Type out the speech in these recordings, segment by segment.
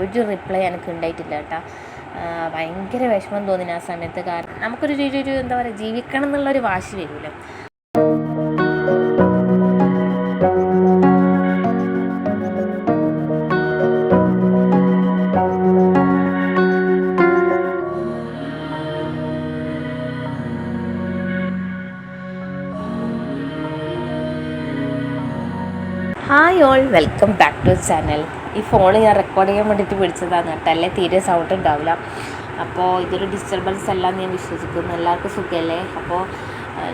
ഒരു റിപ്ലൈ എനിക്ക് ഉണ്ടായിട്ടില്ല കേട്ടോ. ഭയങ്കര വിഷമം തോന്നിന് ആ സമയത്ത്. കാരണം നമുക്കൊരു ഒരു എന്താ പറയുക ജീവിക്കണം എന്നുള്ളൊരു വാശി വരുമല്ലോ hi all welcome back to channel ഈ ഫോൺ ഞാൻ റെക്കോർഡ് ചെയ്യാൻ വേണ്ടിയിട്ട് പിടിച്ചതാണ് കേട്ടോ. അല്ലേ? തീരെ സൗണ്ട് ഉണ്ടാവില്ല. അപ്പോൾ ഇതൊരു ഡിസ്റ്റർബൻസ് അല്ല എന്ന് ഞാൻ വിശ്വസിക്കുന്നു. എല്ലാവർക്കും സുഖമല്ലേ? അപ്പോൾ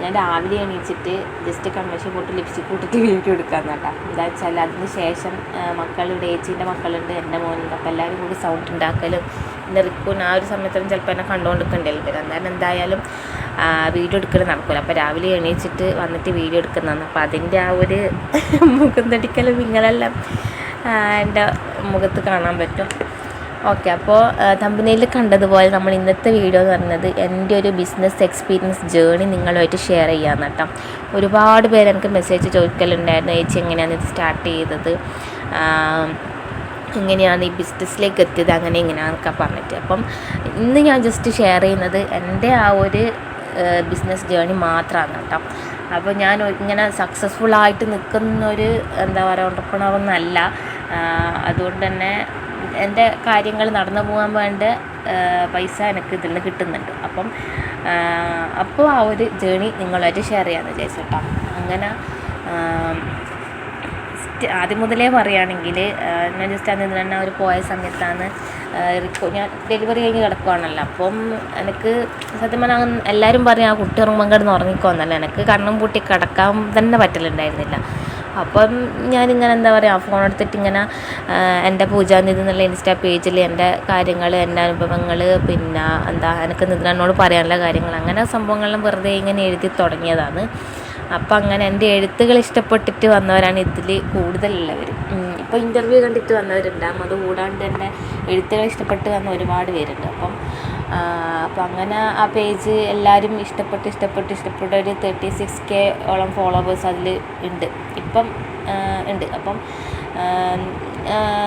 ഞാൻ രാവിലെ എണീച്ചിട്ട് ജസ്റ്റ് കൺവെൻഷൻ പോട്ട് ലിപ്സ്റ്റിക് കൂട്ടിട്ട് വീഡിയോ എടുക്കാമെന്ന് കേട്ടോ. എന്താ വെച്ചാൽ അതിന് ശേഷം മക്കളുടെ ഏച്ചീന്റെ മക്കളുണ്ട് എന്റെ മോനുണ്ട്. അപ്പോൾ എല്ലാവരും കൂടി സൗണ്ട് ഉണ്ടാക്കലും നിറക്കും ആ ഒരു സമയത്തും ചിലപ്പോൾ എന്നെ കണ്ടുകൊണ്ടിരിക്കണ്ടല്ലോ വരും. അന്നേരം എന്തായാലും വീഡിയോ എടുക്കൽ നടക്കില്ല അപ്പോൾ രാവിലെ എണീച്ചിട്ട് വന്നിട്ട് വീഡിയോ എടുക്കുന്നതാണ്. അപ്പോൾ അതിന്റെ ആ ഒരു മുഖം തടിക്കലും വിങ്ങലെല്ലാം ആ, എന്റെ മുഖത്ത് കാണാൻ പറ്റും. ഓക്കെ അപ്പോൾ തമ്പനിയിൽ കണ്ടതുപോലെ നമ്മൾ ഇന്നത്തെ വീഡിയോ എന്ന് പറയുന്നത് എന്റെ ഒരു ബിസിനസ് എക്സ്പീരിയൻസ് ജേണി നിങ്ങളുമായിട്ട് ഷെയർ ചെയ്യാമെന്ന് കേട്ടോ. ഒരുപാട് പേര് എനിക്ക് മെസ്സേജ് ചോദിക്കലുണ്ടായിരുന്നു ചേച്ചി എങ്ങനെയാണ് ഇത് സ്റ്റാർട്ട് ചെയ്തത്? എങ്ങനെയാണ് ഈ ബിസിനസ്സിലേക്ക് എത്തിയത്? അങ്ങനെ എങ്ങനെയാണെന്നൊക്കെ പറഞ്ഞിട്ട്. അപ്പം ഇന്ന് ഞാൻ ജസ്റ്റ് ഷെയർ ചെയ്യുന്നത് എന്റെ ആ ഒരു ബിസിനസ് ജേണി മാത്രമാണ് കേട്ടോ. അപ്പോൾ ഞാൻ ഇങ്ങനെ സക്സസ്ഫുൾ ആയിട്ട് നിൽക്കുന്ന ഒരു എന്താ പറയുക ഓണ്ടർപ്രണറൊന്നല്ല അതുകൊണ്ട് തന്നെ എന്റെ കാര്യങ്ങൾ നടന്നു പോകാൻ വേണ്ട പൈസ എനിക്ക് ഇതിൽ നിന്ന് കിട്ടുന്നുണ്ട്. അപ്പം അപ്പോൾ ആ ഒരു ജേണി നിങ്ങളുമായിട്ട് ഷെയർ ചെയ്യാമെന്ന് വിചാരിച്ചിട്ടോ അങ്ങനെ ആദ്യം മുതലേ പറയുകയാണെങ്കിൽ ഞാൻ ജസ്റ്റ് അന്ന് ഇന്ന് തന്നെ അവർ പോയ സമയത്താണ് ഞാൻ ഡെലിവറി കഴിഞ്ഞ് കിടക്കുവാണല്ലോ. അപ്പം എനിക്ക് സത്യം പറഞ്ഞാൽ എല്ലാവരും പറയും ആ കുട്ടി ഉറങ്ങുമ്പോൾ കിടന്ന് ഉറങ്ങിക്കോന്നല്ല എനിക്ക് കണ്ണും പൂട്ടി കിടക്കാൻ തന്നെ പറ്റലുണ്ടായിരുന്നില്ല. അപ്പം ഞാനിങ്ങനെ എന്താ പറയുക ഫോൺ എടുത്തിട്ട് ഇങ്ങനെ എന്റെ പൂജാനിധി എന്നുള്ള ഇൻസ്റ്റാ പേജിൽ എന്റെ കാര്യങ്ങൾ എന്റെ അനുഭവങ്ങൾ പിന്നെ എന്താ എനിക്ക് നിതിനോട് പറയാനുള്ള കാര്യങ്ങൾ അങ്ങനെ സംഭവങ്ങളെല്ലാം വെറുതെ ഇങ്ങനെ എഴുതി തുടങ്ങിയതാണ്. അപ്പം അങ്ങനെ എന്റെ എഴുത്തുകൾ ഇഷ്ടപ്പെട്ടിട്ട് വന്നവരാണ് ഇതിൽ കൂടുതലുള്ളവർ ഇപ്പോൾ ഇന്റർവ്യൂ കണ്ടിട്ട് വന്നവരുണ്ടാകും അത് കൂടാണ്ട് എന്റെ എഴുത്തുകൾ ഇഷ്ടപ്പെട്ട് വന്ന ഒരുപാട് പേരുണ്ട്. അപ്പം അപ്പം അങ്ങനെ ആ പേജ് എല്ലാവരും ഇഷ്ടപ്പെട്ട് ഇഷ്ടപ്പെട്ട് ഇഷ്ടപ്പെട്ട ഒരു തേർട്ടി സിക്സ് കെ ഓളം ഫോളോവേഴ്സ് അതിൽ ഉണ്ട്. ഇപ്പം ഉണ്ട്. അപ്പം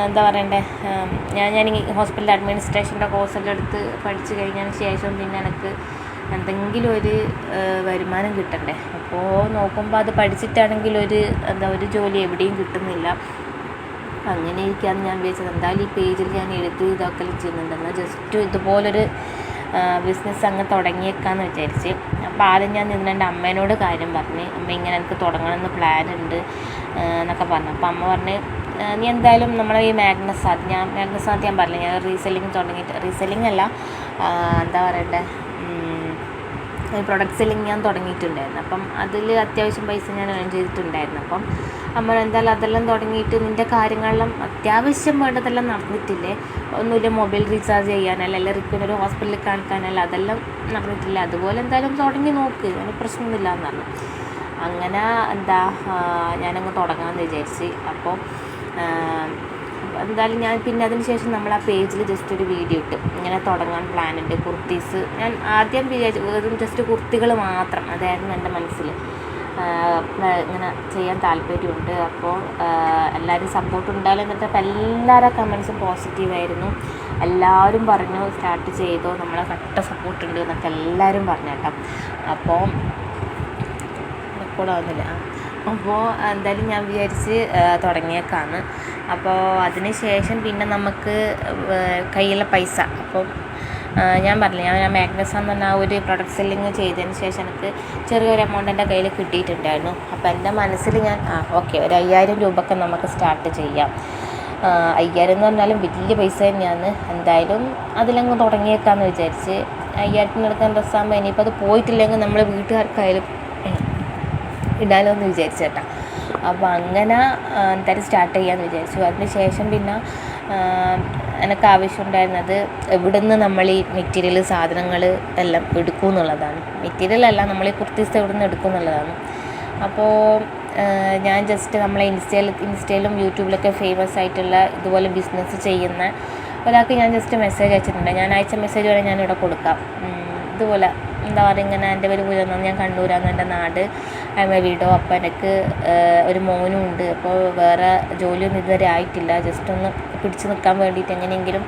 എന്താ പറയണ്ടേ? ഞാൻ ഞാൻ ഈ ഹോസ്പിറ്റൽ അഡ്മിനിസ്ട്രേഷന്റെ കോഴ്സെല്ലാം എടുത്ത് പഠിച്ചു കഴിഞ്ഞതിന് ശേഷം പിന്നെ എനിക്ക് എന്തെങ്കിലും ഒരു വരുമാനം കിട്ടണ്ടേ? അപ്പോൾ നോക്കുമ്പോൾ അത് പഠിച്ചിട്ടാണെങ്കിൽ ഒരു എന്താ ഒരു ജോലി എവിടെയും കിട്ടുന്നില്ല. അങ്ങനെ ഇരിക്കാന്ന് ഞാൻ വിചാരിച്ചത്. എന്തായാലും ഈ പേജിൽ ഞാൻ എഴുതി ഇതൊക്കെ ചെയ്യുന്നുണ്ട് എന്നാൽ ജസ്റ്റ് ഇതുപോലൊരു ബിസിനസ് അങ്ങ് തുടങ്ങിയേക്കാന്ന് വിചാരിച്ച്. അപ്പോൾ ആദ്യം ഞാൻ നിന്ന് എന്റെ അമ്മേനോട് കാര്യം പറഞ്ഞ് അമ്മ ഇങ്ങനെ എനിക്ക് തുടങ്ങണമെന്ന് പ്ലാൻ ഉണ്ട് എന്നൊക്കെ പറഞ്ഞു. അപ്പോൾ അമ്മ പറഞ്ഞ് നീ എന്തായാലും നമ്മളെ ഈ മാഗ്നസ് ആദ്യം ഞാൻ മാഗ്നസ് ആദ്യം ഞാൻ പറഞ്ഞില്ല ഞാൻ റീസെല്ലിങ് തുടങ്ങിയിട്ട് റീസെല്ലിംഗ് അല്ല എന്താ പറയണ്ടേ പ്രൊഡക്റ്റ് സെല്ലിങ് ഞാൻ തുടങ്ങിയിട്ടുണ്ടായിരുന്നു. അപ്പം അതിൽ അത്യാവശ്യം പൈസ ഞാൻ ഏൺ ചെയ്തിട്ടുണ്ടായിരുന്നു. അപ്പം നമ്മൾ എന്തായാലും അതെല്ലാം തുടങ്ങിയിട്ട് നിന്റെ കാര്യങ്ങളെല്ലാം അത്യാവശ്യം വേണ്ടതെല്ലാം നടന്നിട്ടില്ലേ? ഒന്നുമില്ല മൊബൈൽ റീചാർജ് ചെയ്യാനല്ല അല്ലെങ്കിൽ റിക്കുന്ന ഹോസ്പിറ്റലിൽ കാണിക്കാനല്ല അതെല്ലാം നടന്നിട്ടില്ല? അതുപോലെ എന്തായാലും തുടങ്ങി നോക്ക് അതിന് പ്രശ്നമൊന്നുമില്ല എന്ന് അങ്ങനെ എന്താ ഞാനങ്ങ് തുടങ്ങാമെന്ന് വിചാരിച്ച്. അപ്പോൾ എന്തായാലും ഞാൻ പിന്നെ അതിന് ശേഷം നമ്മൾ ആ പേജിൽ ജസ്റ്റ് ഒരു വീഡിയോ ഇട്ട്. ഇങ്ങനെ തുടങ്ങാൻ പ്ലാൻ ഉണ്ട്. കുർത്തീസ്. ഞാൻ ആദ്യം വിചാരിച്ചു വെറും ജസ്റ്റ് കുർത്തികൾ മാത്രം. അതായിരുന്നു എന്റെ മനസ്സിൽ. ഇങ്ങനെ ചെയ്യാൻ താല്പര്യമുണ്ട്. അപ്പോൾ എല്ലാവരും സപ്പോർട്ട് ഉണ്ടായാലും എന്നിട്ട് അപ്പോൾ എല്ലാവരുടെ കമൻസും പോസിറ്റീവായിരുന്നു എല്ലാവരും പറഞ്ഞു സ്റ്റാർട്ട് ചെയ്തോ. നമ്മളെ കട്ട സപ്പോർട്ട് ഉണ്ട് എന്നൊക്കെ എല്ലാവരും പറഞ്ഞു കേട്ടോ. അപ്പോൾ റെക്കോർഡാവുന്നില്ല അപ്പോൾ എന്തായാലും ഞാൻ വിചാരിച്ച് തുടങ്ങിയേക്കാന്ന്. അപ്പോൾ അതിന് ശേഷം പിന്നെ നമുക്ക് കയ്യിലെ പൈസ. അപ്പം ഞാൻ പറഞ്ഞില്ല ഞാൻ മാഗ്നസ് എന്ന് പറഞ്ഞ ആ ഒരു പ്രൊഡക്റ്റ് സെല്ലിങ് ചെയ്തതിന് ശേഷം എനിക്ക് ചെറിയൊരു എമൗണ്ട് എന്റെ കയ്യിൽ കിട്ടിയിട്ടുണ്ടായിരുന്നു. അപ്പോൾ എന്റെ മനസ്സിൽ ഞാൻ ആ ഓക്കെ ഒരു അയ്യായിരം രൂപക്ക് നമുക്ക് സ്റ്റാർട്ട് ചെയ്യാം. അയ്യായിരം എന്ന് പറഞ്ഞാലും വലിയ പൈസ തന്നെയാണ്. എന്തായാലും അതിലങ്ങ് തുടങ്ങിയേക്കാമെന്ന് വിചാരിച്ച് അയ്യായിരത്തിനടുക്കാൻ ഡ്രസ്സാകുമ്പോൾ ഇനിയിപ്പോൾ അത് പോയിട്ടില്ലെങ്കിൽ നമ്മൾ വീട്ടുകാർക്കായാലും ഇടാലോ എന്ന് വിചാരിച്ചു കേട്ടാ. അപ്പോൾ അങ്ങനെ എന്തായാലും സ്റ്റാർട്ട് ചെയ്യാമെന്ന് വിചാരിച്ചു. അതിന് ശേഷം പിന്നെ എനിക്ക് ആവശ്യമുണ്ടായിരുന്നത് എവിടെ നിന്ന് നമ്മൾ ഈ മെറ്റീരിയൽ സാധനങ്ങൾ എല്ലാം എടുക്കും എന്നുള്ളതാണ്. മെറ്റീരിയൽ അല്ല നമ്മൾ ഈ കുർത്തീസ് എവിടെ നിന്ന് എടുക്കും എന്നുള്ളതാണ്. അപ്പോൾ ഞാൻ ജസ്റ്റ് നമ്മളെ ഇൻസ്റ്റയിൽ ഇൻസ്റ്റയിലും യൂട്യൂബിലൊക്കെ ഫേമസ് ആയിട്ടുള്ള ഇതുപോലെ ബിസിനസ് ചെയ്യുന്ന ഒരാൾക്ക് ഞാൻ ജസ്റ്റ് മെസ്സേജ് അയച്ചിട്ടുണ്ട്. ഞാൻ അയച്ച മെസ്സേജ് വരെ ഞാനിവിടെ കൊടുക്കാം. ഇതുപോലെ എന്താ പറയുക ഇങ്ങനെ എന്റെ പേര് പൂജ ഞാൻ കണ്ണൂരാണ് എന്റെ നാട്. വീടോ അപ്പം എനിക്ക് ഒരു മോനും ഉണ്ട്. അപ്പോൾ വേറെ ജോലിയൊന്നും ഇതുവരെ ആയിട്ടില്ല. ജസ്റ്റ് ഒന്ന് പിടിച്ചു നിൽക്കാൻ വേണ്ടിയിട്ട് എങ്ങനെയെങ്കിലും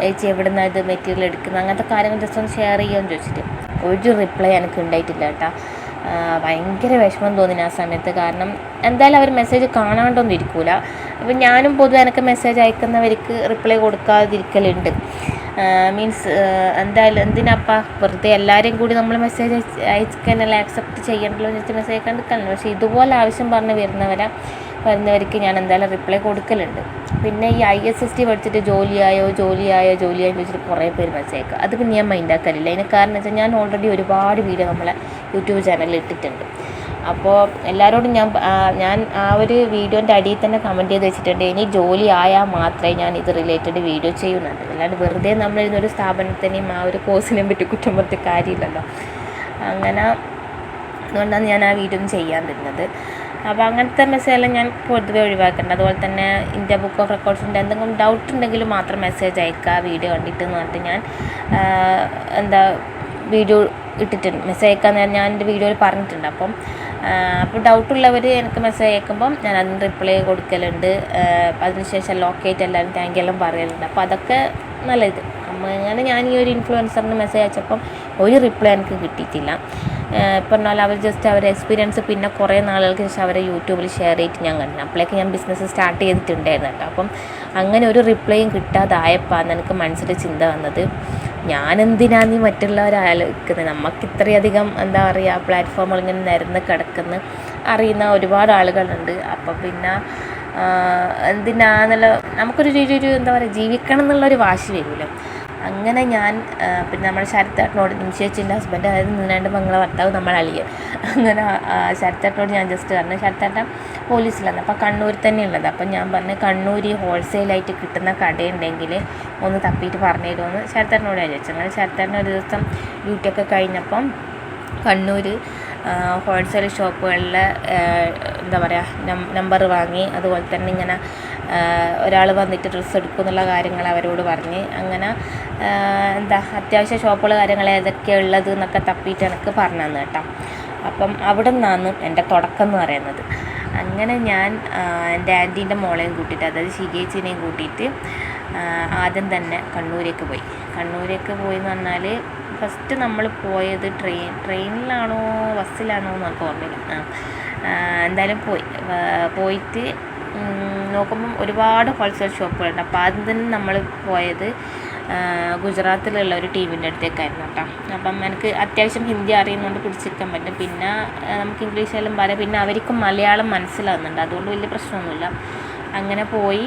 ചേച്ചി എവിടെ നിന്നാണ് ഇത് മെറ്റീരിയൽ എടുക്കുന്നത് അങ്ങനത്തെ കാര്യങ്ങൾ ജസ്റ്റ് ഒന്ന് ഷെയർ ചെയ്യുമെന്ന് ചോദിച്ചിട്ട്. ഒരു റിപ്ലൈ എനിക്ക് ഉണ്ടായിട്ടില്ല കേട്ടോ. ഭയങ്കര വിഷമം തോന്നിന് ആ സമയത്ത്. കാരണം എന്തായാലും അവർ മെസ്സേജ് കാണാണ്ടൊന്നും ഇരിക്കൂല. അപ്പം ഞാനും പൊതുവെ എനിക്ക് മെസ്സേജ് അയക്കുന്നവർക്ക് റിപ്ലൈ കൊടുക്കാതിരിക്കലുണ്ട്. മീൻസ് എന്തായാലും എന്തിനാപ്പാ വെറുതെ എല്ലാവരെയും കൂടി നമ്മൾ മെസ്സേജ് അയക്കാനല്ല ആക്സെപ്റ്റ് ചെയ്യണ്ടല്ലോ എന്ന് വെച്ചിട്ട് മെസ്സേജ് അയക്കാൻ പക്ഷേ ഇതുപോലെ ആവശ്യം പറഞ്ഞ് വരുന്നവരാ വരുന്നവർക്ക് ഞാൻ എന്തായാലും റിപ്ലൈ കൊടുക്കലുണ്ട്. പിന്നെ ഈ ഐ എസ് എസ് ടി പഠിച്ചിട്ട് ജോലിയായോ ജോലിയായോ ജോലിയായോ എന്ന് വെച്ചിട്ട് കുറേ പേര് മെസ്സേജ് അത് പിന്നെ ഞാൻ മൈൻഡാക്കലില്ല അതിന് കാരണം വെച്ചാൽ ഞാൻ ഓൾറെഡി ഒരുപാട് വീഡിയോ നമ്മളെ യൂട്യൂബ് ചാനലിൽ ഇട്ടിട്ടുണ്ട്. അപ്പോൾ എല്ലാവരോടും ഞാൻ ഞാൻ ആ ഒരു വീഡിയോന്റെ അടിയിൽ തന്നെ കമന്റ് ചെയ്ത് വെച്ചിട്ടുണ്ട്. ഇനി ജോലി ആയാൽ മാത്രമേ ഞാൻ ഇത് റിലേറ്റഡ് വീഡിയോ ചെയ്യുന്നുണ്ട് അല്ലാണ്ട് വെറുതെ നമ്മൾ ഇന്നൊരു സ്ഥാപനത്തിനെയും ആ ഒരു കോഴ്സിനെയും പറ്റി കുറ്റം പറഞ്ഞിട്ട് കാര്യമില്ലല്ലോ. അങ്ങനെ അതുകൊണ്ടാണ് ഞാൻ ആ വീഡിയോ ഒന്നും ചെയ്യാൻ തരുന്നത് അപ്പോൾ അങ്ങനത്തെ മെസ്സേജെല്ലാം ഞാൻ പൊതുവെ ഒഴിവാക്കുന്നുണ്ട് അതുപോലെ തന്നെ ഇന്ത്യ ബുക്ക് ഓഫ് റെക്കോർഡ്സിന്റെ എന്തെങ്കിലും ഡൗട്ട് ഉണ്ടെങ്കിൽ മാത്രം മെസ്സേജ് അയക്കുക. വീഡിയോ കണ്ടിട്ട് എന്ന് പറഞ്ഞിട്ട് ഞാൻ എന്താ വീഡിയോ ഇട്ടിട്ടുണ്ട്. മെസ്സേജ് അയക്കാൻ നേരം ഞാൻ എന്റെ വീഡിയോയിൽ പറഞ്ഞിട്ടുണ്ട്. അപ്പം അപ്പോൾ ഡൗട്ടുള്ളവർ എനിക്ക് മെസ്സേജ് അയക്കുമ്പം ഞാൻ അതിന് റിപ്ലൈ കൊടുക്കലുണ്ട്. അതിനുശേഷം ലോക്കേറ്റ് എല്ലാവരും താങ്ക് എല്ലാം പറയലുണ്ട്. അപ്പോൾ അതൊക്കെ നല്ല നല്ലത് അങ്ങനെ ഞാൻ ഈ ഒരു ഇൻഫ്ലുവൻസറിന് മെസ്സേജ് അയച്ചപ്പം ഒരു റിപ്ലൈ എനിക്ക് കിട്ടിയിട്ടില്ല. ഇപ്പം പറഞ്ഞാൽ അവർ ജസ്റ്റ് അവരുടെ എക്സ്പീരിയൻസ് പിന്നെ കുറേ നാളുകൾക്ക് ശേഷം അവരെ യൂട്യൂബിൽ ഷെയർ ചെയ്തിട്ട് ഞാൻ കണ്ടു അപ്പോഴേക്ക് ഞാൻ ബിസിനസ് സ്റ്റാർട്ട് ചെയ്തിട്ടുണ്ടായിരുന്നു കേട്ടോ. അപ്പം അങ്ങനെ ഒരു റിപ്ലൈയും കിട്ടാതായപ്പോൾ എനിക്ക് മനസ്സിൽ ചിന്ത വന്നത്. ഞാനെന്തിനാണ് നീ മറ്റുള്ളവരാലോചിക്കുന്നത് നമുക്ക് ഇത്രയധികം എന്താ പറയുക പ്ലാറ്റ്ഫോമുകൾ ഇങ്ങനെ നിരന്ന് കിടക്കുന്ന അറിയുന്ന ഒരുപാട് ആളുകളുണ്ട്. അപ്പം പിന്നെ എന്തിനാ എന്തിനാന്നുള്ള നമുക്കൊരു ഒരു എന്താ പറയുക ജീവിക്കണം എന്നുള്ളൊരു വാശി വരുമല്ലോ അങ്ങനെ ഞാൻ പിന്നെ നമ്മുടെ ശരത്തേട്ടനോട് നിമിഷേച്ചിന്റെ ഹസ്ബൻഡ് അതായത് നിന്നാണ്ട് മംഗള ഭർത്താവ് നമ്മൾ അളിയൻ. അങ്ങനെ ശരത്തേട്ടനോട് ഞാൻ ജസ്റ്റ് പറഞ്ഞു ശരത്തേട്ടൻ പോലീസിലാണ്. അപ്പോൾ കണ്ണൂർ തന്നെ ഉള്ളത് അപ്പം ഞാൻ പറഞ്ഞു കണ്ണൂർ ഹോൾസെയിലായിട്ട് കിട്ടുന്ന കടയുണ്ടെങ്കിൽ ഒന്ന് തപ്പിയിട്ട് പറഞ്ഞു തരുമെന്ന് ശരത്തേട്ടനോട് ഞാൻ ചോദിച്ചു. അങ്ങനെ ശരത്തേട്ടൻ ഒരു ദിവസം ഡ്യൂട്ടിയൊക്കെ കഴിഞ്ഞപ്പം കണ്ണൂർ ഹോൾസെയിൽ ഷോപ്പുകളിൽ എന്താ പറയുക നമ്പർ വാങ്ങി. അതുപോലെ തന്നെ ഇങ്ങനെ ഒരാൾ വന്നിട്ട് ഡ്രസ്സ് എടുക്കും എന്നുള്ള കാര്യങ്ങൾ അവരോട് പറഞ്ഞ്. അങ്ങനെ എന്താ അത്യാവശ്യ ഷോപ്പുകൾ കാര്യങ്ങൾ ഏതൊക്കെയാണ് ഉള്ളത് എന്നൊക്കെ തപ്പിയിട്ട് എനിക്ക് പറഞ്ഞു തന്നു കേട്ടോ. അപ്പം അവിടെ നിന്നാണ് എന്റെ തുടക്കം എന്ന് പറയുന്നത്. അങ്ങനെ ഞാൻ എന്റെ ആന്റീന്റെ മോളെയും കൂട്ടിയിട്ട് അതായത് ശിഖേച്ചിനെയും കൂട്ടിയിട്ട് ആദ്യം തന്നെ കണ്ണൂരേക്ക് പോയി. കണ്ണൂരേക്ക് പോയി എന്ന് പറഞ്ഞാൽ ഫസ്റ്റ് നമ്മൾ പോയത് ട്രെയിൻ ട്രെയിനിലാണോ ബസ്സിലാണോ എന്ന് നമുക്ക് ഓർമ്മയില്ല എന്തായാലും പോയി. പോയിട്ട് നോക്കുമ്പം ഒരുപാട് ഹോൾസെയിൽ ഷോപ്പുകളുണ്ട്. അപ്പോൾ ആദ്യം തന്നെ നമ്മൾ പോയത് ഗുജറാത്തിലുള്ള ഒരു ടീമിന്റെ അടുത്തേക്കായിരുന്നു കേട്ടോ. അപ്പം എനിക്ക് അത്യാവശ്യം ഹിന്ദി അറിയുന്നതുകൊണ്ട് പിടിച്ചിരിക്കാൻ പറ്റും. പിന്നെ നമുക്ക് ആയാലും പറയാം പിന്നെ അവർക്കും മലയാളം മനസ്സിലാവുന്നുണ്ട്. അതുകൊണ്ട് വലിയ പ്രശ്നമൊന്നുമില്ല. അങ്ങനെ പോയി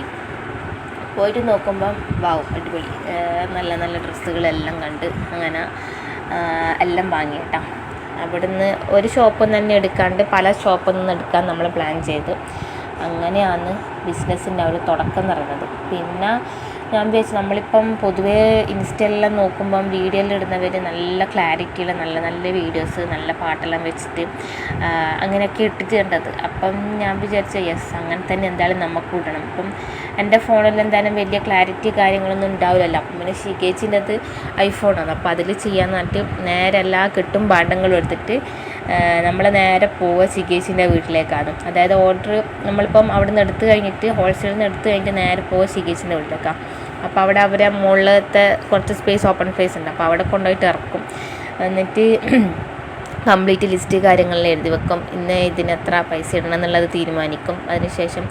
പോയിട്ട് നോക്കുമ്പം വാവും അടിപൊളി. നല്ല നല്ല ഡ്രസ്സുകളെല്ലാം കണ്ട് അങ്ങനെ എല്ലാം വാങ്ങി കേട്ടോ. അവിടുന്ന് ഒരു ഷോപ്പിൽ നിന്ന് തന്നെ എടുക്കാണ്ട് പല ഷോപ്പിൽ നിന്ന് എടുക്കാൻ നമ്മൾ പ്ലാൻ ചെയ്തു. അങ്ങനെയാണ് ബിസിനസ്സിന്റെ ഒരു തുടക്കം നിറഞ്ഞത് പിന്നെ ഞാൻ വിചാരിച്ചു നമ്മളിപ്പം പൊതുവേ ഇൻസ്റ്റയിലെല്ലാം നോക്കുമ്പം വീഡിയോയിൽ ഇടുന്നവർ നല്ല ക്ലാരിറ്റിയിൽ നല്ല നല്ല വീഡിയോസ് നല്ല പാട്ടെല്ലാം വെച്ചിട്ട് അങ്ങനെയൊക്കെ ഇട്ടിട്ട് കണ്ടത്. അപ്പം ഞാൻ വിചാരിച്ചു യെസ് അങ്ങനെ തന്നെ എന്തായാലും നമുക്ക് ഇടണം. അപ്പം എന്റെ ഫോണിൽ എന്തായാലും വലിയ ക്ലാരിറ്റി കാര്യങ്ങളൊന്നും ഉണ്ടാവില്ലല്ലോ. അപ്പം പിന്നെ ഷിഗേച്ചിന്റെ അത് ഐഫോണാണ്. അപ്പോൾ അതിൽ ചെയ്യാൻ പറഞ്ഞിട്ട് നേരെ എല്ലാ കെട്ടും പാണ്ടങ്ങളും എടുത്തിട്ട് നമ്മൾ നേരെ പോവുക ഷിഗേച്ചിന്റെ വീട്ടിലേക്കാണ്. അതായത് ഓർഡർ നമ്മളിപ്പം അവിടെ നിന്ന് എടുത്തു കഴിഞ്ഞിട്ട് ഹോൾസെയിൽ നിന്ന് എടുത്തു കഴിഞ്ഞിട്ട് നേരെ പോവുക ഷിഗേച്ചിന്റെ വീട്ടിലേക്കാണ്. അപ്പോൾ അവിടെ അവരെ മുകളിലത്തെ കുറച്ച് സ്പേസ് ഓപ്പൺ സ്പേസ് ഉണ്ട്. അപ്പോൾ അവിടെ കൊണ്ടുപോയിട്ട് ഇറക്കും. എന്നിട്ട് കംപ്ലീറ്റ് ലിസ്റ്റ് കാര്യങ്ങളിൽ എഴുതി വെക്കും. ഇന്ന് എത്ര പൈസ ഇടണം എന്നുള്ളത് തീരുമാനിക്കും. അതിനുശേഷം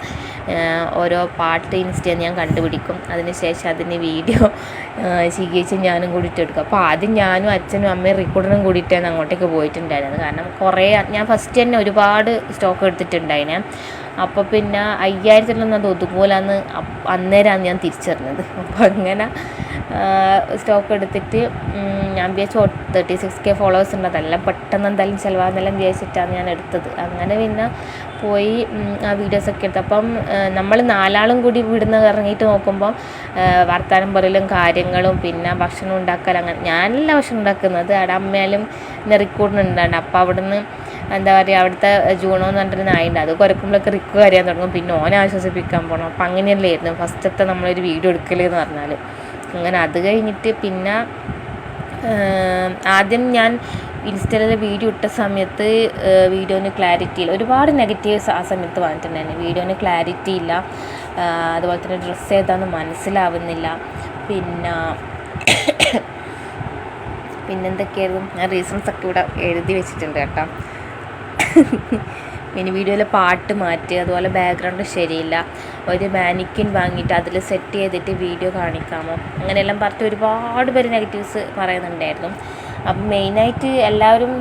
ഓരോ പാട്ട് ഇൻസ്റ്റ ഞാൻ കണ്ടുപിടിക്കും. അതിനുശേഷം അതിന് വീഡിയോ ശീകരിച്ച് ഞാനും കൂടിയിട്ട് എടുക്കും അപ്പോൾ ആദ്യം ഞാനും അച്ഛനും അമ്മയും റിക്കോർഡറും കൂടിയിട്ടാണ് അങ്ങോട്ടേക്ക് പോയിട്ടുണ്ടായിരുന്നത്. കാരണം കുറേ ഞാൻ ഫസ്റ്റ് തന്നെ ഒരുപാട് സ്റ്റോക്ക് എടുത്തിട്ടുണ്ടായിനെ. അപ്പോൾ പിന്നെ അയ്യായിരത്തിലൊന്നും അത് ഒതുങ്ങൂലെന്ന് അന്നേരമാണ് ഞാൻ തിരിച്ചറിഞ്ഞത്. അപ്പോൾ അങ്ങനെ സ്റ്റോക്ക് എടുത്തിട്ട് ഞാൻ വിചാരിച്ചു തേർട്ടി സിക്സ് കെ ഫോളോവേഴ്സ് ഉണ്ട് അതെല്ലാം പെട്ടെന്ന് എന്തായാലും ചിലവാകുന്നെല്ലാം വിചാരിച്ചിട്ടാണ് ഞാൻ എടുത്തത്. അങ്ങനെ പിന്നെ പോയി ആ വീഡിയോസൊക്കെ എടുത്തു. അപ്പം നമ്മൾ നാലാളും കൂടി ഇവിടുന്ന് ഇറങ്ങിയിട്ട് നോക്കുമ്പോൾ വർത്താനം പറയലും കാര്യങ്ങളും പിന്നെ ഭക്ഷണം ഉണ്ടാക്കൽ അങ്ങനെ ഞാനല്ല ഭക്ഷണം ഉണ്ടാക്കുന്നത്. അവിടെ അമ്മയാലും നെറിക്കൂടുന്നുണ്ടാണ് അപ്പം അവിടുന്ന് എന്താ പറയുക അവിടുത്തെ ജൂണോ എന്ന് പറഞ്ഞിട്ട് നായുണ്ട്. അത് കുരക്കുമ്പോഴൊക്കെ റിക്ക് കരയാൻ തുടങ്ങും. പിന്നെ ഓനെ ആശ്വസിപ്പിക്കാൻ പോകണം അപ്പം അങ്ങനെയല്ലായിരുന്നു. ഫസ്റ്റത്തെ നമ്മളൊരു വീഡിയോ എടുക്കലെന്ന് പറഞ്ഞാൽ അങ്ങനെ അത് കഴിഞ്ഞിട്ട് പിന്നെ ആദ്യം ഞാൻ ഇൻസ്റ്റയിലെ വീഡിയോ ഇട്ട സമയത്ത് വീഡിയോന് ക്ലാരിറ്റി ഇല്ല. ഒരുപാട് നെഗറ്റീവ്സ് ആ സമയത്ത് വന്നിട്ടുണ്ടായിരുന്നു. വീഡിയോന് ക്ലാരിറ്റി ഇല്ല. അതുപോലെ തന്നെ ഡ്രസ്സ് ഏതാണെന്ന് മനസ്സിലാവുന്നില്ല. പിന്നെ പിന്നെന്തൊക്കെയായിരുന്നു ഞാൻ റീസൺസ് ഒക്കെ ഇവിടെ എഴുതി വെച്ചിട്ടുണ്ട് കേട്ടോ. പിന്നെ വീഡിയോയിലെ പാട്ട് മാറ്റി അതുപോലെ ബാക്ക്ഗ്രൗണ്ട് ശരിയില്ല. ഒരു മാനിക്കിൻ വാങ്ങിയിട്ട് അതിൽ സെറ്റ് ചെയ്തിട്ട് വീഡിയോ കാണിക്കാമോ? അങ്ങനെയെല്ലാം പറഞ്ഞിട്ട് ഒരുപാട് പേര് നെഗറ്റീവ്സ് പറയുന്നുണ്ടായിരുന്നു. അപ്പം മെയിനായിട്ട് എല്ലാവരും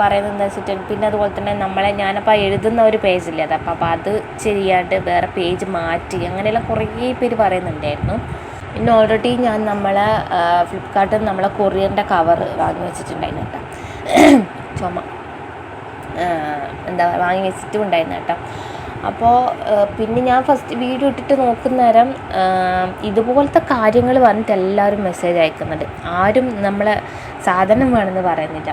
പറയുന്നത് എന്താ വെച്ചിട്ട് പിന്നെ അതുപോലെ തന്നെ നമ്മളെ ഞാനപ്പോൾ എഴുതുന്ന ഒരു പേജില്ലേ അത് അപ്പം അത് ചെയ്യാണ്ട് വേറെ പേജ് മാറ്റി അങ്ങനെയെല്ലാം കുറേ പേര് പറയുന്നുണ്ടായിരുന്നു. പിന്നെ ഓൾറെഡി ഞാൻ നമ്മളെ ഫ്ലിപ്കാർട്ടിൽ നമ്മളെ കൊറിയറിന്റെ കവർ വാങ്ങി വെച്ചിട്ടുണ്ടായിരുന്നു കേട്ടോ. ചുമ എന്താ വാങ്ങി വെച്ചിട്ടും ഉണ്ടായിരുന്നു കേട്ടോ. അപ്പോൾ പിന്നെ ഞാൻ ഫസ്റ്റ് വീഡിയോ ഇട്ടിട്ട് നോക്കുന്ന നേരം ഇതുപോലത്തെ കാര്യങ്ങൾ പറഞ്ഞിട്ട് എല്ലാവരും മെസ്സേജ് അയക്കുന്നുണ്ട്. ആരും നമ്മളെ സാധനം വേണമെന്ന് പറയുന്നില്ല.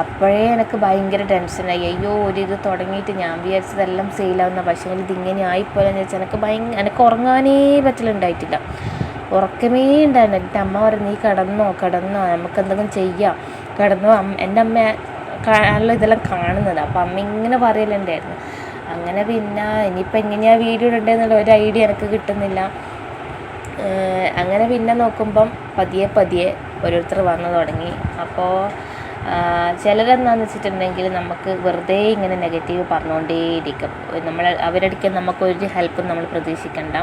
അപ്പോഴേ എനിക്ക് ഭയങ്കര ടെൻഷനായി അയ്യോ ഒരു ഇത് തുടങ്ങിയിട്ട് ഞാൻ വിചാരിച്ചതെല്ലാം സെയിലാവുന്ന പക്ഷേ ഇതിങ്ങനെ ആയിപ്പോലെന്ന് വെച്ചാൽ എനിക്ക് ഭയങ്കര എനിക്ക് ഉറങ്ങാനേ പറ്റലുണ്ടായിട്ടില്ല. ഉറക്കമേ ഉണ്ടായിരുന്നു എന്റെ അമ്മ പറഞ്ഞു നീ കിടന്നോ കിടന്നോ നമുക്ക് എന്തെങ്കിലും ചെയ്യാം. കിടന്നോ എന്റെ അമ്മ കാണാനുള്ള ഇതെല്ലാം കാണുന്നത്. അപ്പം അമ്മ ഇങ്ങനെ പറയലുണ്ടായിരുന്നു. അങ്ങനെ പിന്നെ ഇനിയിപ്പോൾ എങ്ങനെയാണ് വീഡിയോ ഇടേണ്ടതെന്നുള്ള ഒരു ഐഡിയ എനിക്ക് കിട്ടുന്നില്ല. അങ്ങനെ പിന്നെ നോക്കുമ്പം പതിയെ പതിയെ ഓരോരുത്തർ വന്നു തുടങ്ങി. അപ്പോൾ ചിലരെന്താണെന്ന് വെച്ചിട്ടുണ്ടെങ്കിൽ നമുക്ക് വെറുതെ ഇങ്ങനെ നെഗറ്റീവ് പറഞ്ഞുകൊണ്ടേയിരിക്കും നമ്മൾ അവരടിക്കാൻ നമുക്കൊരു ഹെൽപ്പും നമ്മൾ പ്രതീക്ഷിക്കണ്ട.